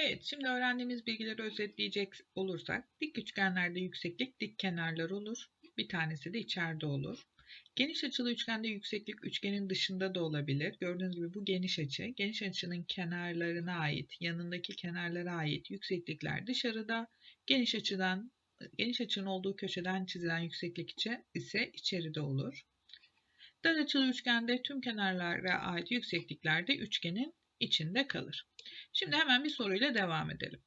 Evet, şimdi öğrendiğimiz bilgileri özetleyecek olursak, dik üçgenlerde yükseklik dik kenarlar olur. Bir tanesi de içeride olur. Geniş açılı üçgende yükseklik üçgenin dışında da olabilir. Gördüğünüz gibi bu geniş açı. Geniş açının kenarlarına ait, yanındaki kenarlara ait yükseklikler dışarıda. Geniş açıdan geniş açının olduğu köşeden çizilen yükseklik ise içeride olur. Dar açılı üçgende tüm kenarlara ait yükseklikler de üçgenin içinde kalır. Şimdi hemen bir soruyla devam edelim.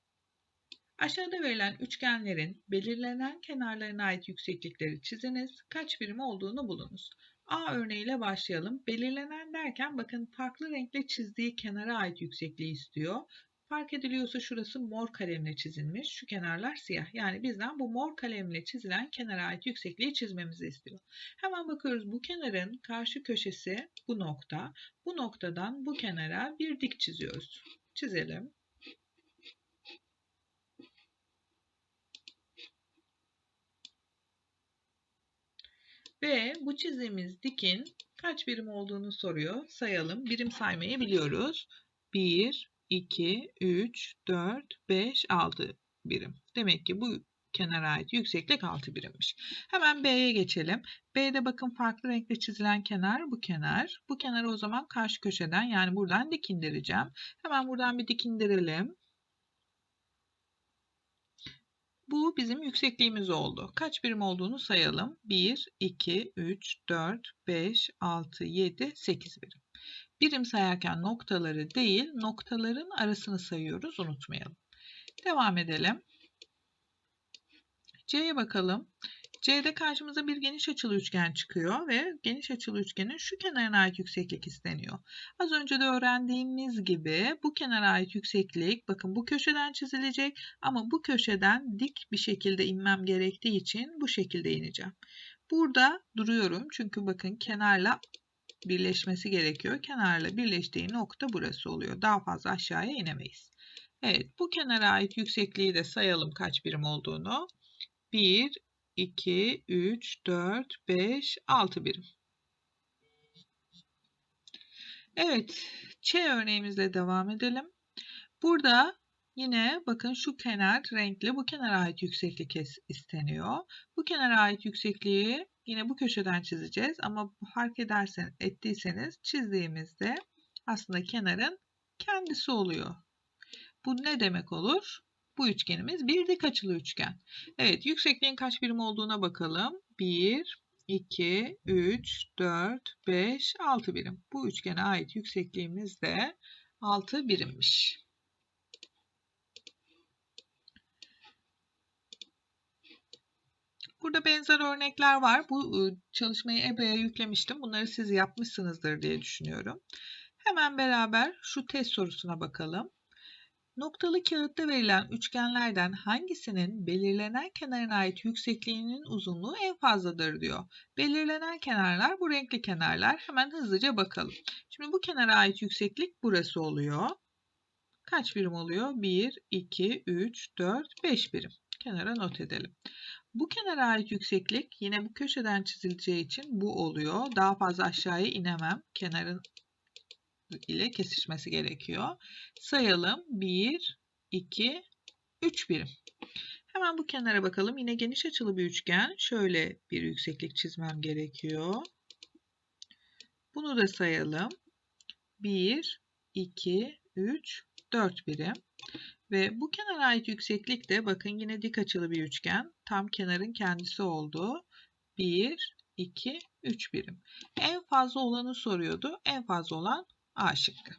Aşağıda verilen üçgenlerin belirlenen kenarlarına ait yükseklikleri çiziniz. Kaç birim olduğunu bulunuz. A örneğiyle başlayalım. Belirlenen derken bakın farklı renkle çizdiği kenara ait yüksekliği istiyor. Fark ediliyorsa şurası mor kalemle çizilmiş. Şu kenarlar siyah. Yani bizden bu mor kalemle çizilen kenara ait yüksekliği çizmemizi istiyor. Hemen bakıyoruz bu kenarın karşı köşesi bu nokta. Bu noktadan bu kenara bir dik çiziyoruz. Çizelim. Ve bu çizdiğimiz dikin kaç birim olduğunu soruyor. Sayalım. Birim saymayı biliyoruz. 1, 2, 3, 4, 5, 6 birim. Demek ki bu kenara ait yükseklik 6 birimmiş. Hemen B'ye geçelim. B'de bakın farklı renkle çizilen kenar bu kenar. Bu kenarı o zaman karşı köşeden yani buradan dik indireceğim. Hemen buradan bir dik indirelim. Bu bizim yüksekliğimiz oldu. Kaç birim olduğunu sayalım. 1, 2, 3, 4, 5, 6, 7, 8 birim. Birim sayarken noktaları değil, noktaların arasını sayıyoruz. Unutmayalım. Devam edelim. C'ye bakalım. C'de karşımıza bir geniş açılı üçgen çıkıyor ve geniş açılı üçgenin şu kenarına ait yükseklik isteniyor. Az önce de öğrendiğimiz gibi bu kenara ait yükseklik bakın bu köşeden çizilecek ama bu köşeden dik bir şekilde inmem gerektiği için bu şekilde ineceğim. Burada duruyorum çünkü bakın kenarla birleşmesi gerekiyor. Kenarla birleştiği nokta burası oluyor. Daha fazla aşağıya inemeyiz. Evet bu kenara ait yüksekliği de sayalım kaç birim olduğunu. 1, 2, 3, 4, 5, 6 birim. Evet, Ç örneğimizle devam edelim. Burada yine bakın şu kenar renkli, bu kenara ait yükseklik isteniyor. Bu kenara ait yüksekliği yine bu köşeden çizeceğiz ama fark edersen, ettiyseniz çizdiğimizde aslında kenarın kendisi oluyor. Bu ne demek olur? Bu üçgenimiz bir dik açılı üçgen. Evet yüksekliğin kaç birim olduğuna bakalım. 1, 2, 3, 4, 5, 6 birim. Bu üçgene ait yüksekliğimiz de 6 birimmiş. Burada benzer örnekler var. Bu ıı, çalışmayı EBA'ya yüklemiştim. Bunları siz yapmışsınızdır diye düşünüyorum. Hemen beraber şu test sorusuna bakalım. Noktalı kağıtta verilen üçgenlerden hangisinin belirlenen kenarına ait yüksekliğinin uzunluğu en fazladır diyor. Belirlenen kenarlar bu renkli kenarlar. Hemen hızlıca bakalım. Şimdi bu kenara ait yükseklik burası oluyor. Kaç birim oluyor? 1, 2, 3, 4, 5 birim. Kenara not edelim. Bu kenara ait yükseklik yine bu köşeden çizileceği için bu oluyor. Daha fazla aşağıya inemem. Kenarın ile kesişmesi gerekiyor. Sayalım. 1, 2, 3 birim. Hemen bu kenara bakalım. Yine geniş açılı bir üçgen. Şöyle bir yükseklik çizmem gerekiyor. Bunu da sayalım. 1, 2, 3, 4 birim. Ve bu kenara ait yükseklik de bakın yine dik açılı bir üçgen. Tam kenarın kendisi oldu. 1, 2, 3 birim. En fazla olanı soruyordu. En fazla olan A şıkkı.